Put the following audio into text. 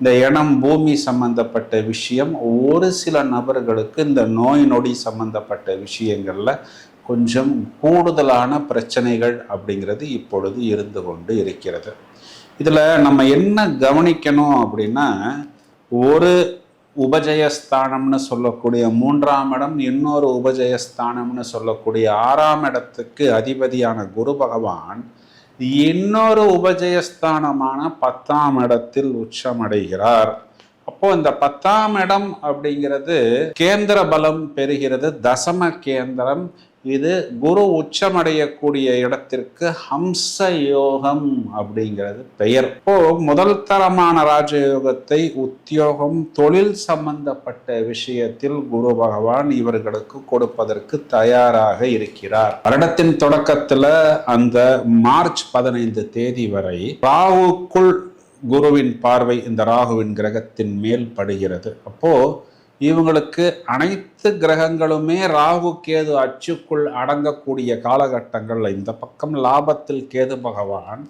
இந்த இனம் பூமி சம்பந்தப்பட்ட விஷயம் ஒரு சில நபர்களுக்கு இந்த நோய் நொடி சம்பந்தப்பட்ட விஷயங்களில் கொஞ்சம் கூடுதலான பிரச்சனைகள் அப்படிங்கிறது இப்பொழுது இருந்து கொண்டு இருக்கிறது. இதில் நம்ம என்ன கவனிக்கணும் அப்படின்னா ஒரு உபஜயஸ்தானம்னு சொல்லக்கூடிய மூன்றாம் இடம் இன்னொரு உபஜயஸ்தானம்னு சொல்லக்கூடிய ஆறாம் இடத்துக்கு அதிபதியான குரு பகவான் இன்னொரு உபஜயஸ்தானமான பத்தாம் இடத்தில் உச்சமடைகிறார். அப்போ இந்த பத்தாம் இடம் அப்படிங்கிறது கேந்திர பலம் பெறுகிறது. தசம கேந்திரம். இது குரு உச்சமடையக்கூடிய இடத்திற்கு ஹம்ச யோகம் அப்படிங்கிறது பெயர். இப்போ முதல் தரமான ராஜயோகத்தை உத்தியோகம் தொழில் சம்பந்தப்பட்ட விஷயத்தில் குரு பகவான் இவர்களுக்கு கொடுப்பதற்கு தயாராக இருக்கிறார். வருடத்தின் தொடக்கத்துல அந்த மார்ச் பதினைந்து தேதி வரை ராகுக்குள் குருவின் பார்வை இந்த ராகுவின் கிரகத்தின் மேல் படுகிறது. அப்போ இவங்களுக்கு அனைத்து கிரகங்களுமே ராகு கேது அச்சுக்குள் அடங்கக்கூடிய காலகட்டங்கள்ல இந்த பக்கம் லாபத்தில் கேது பகவான்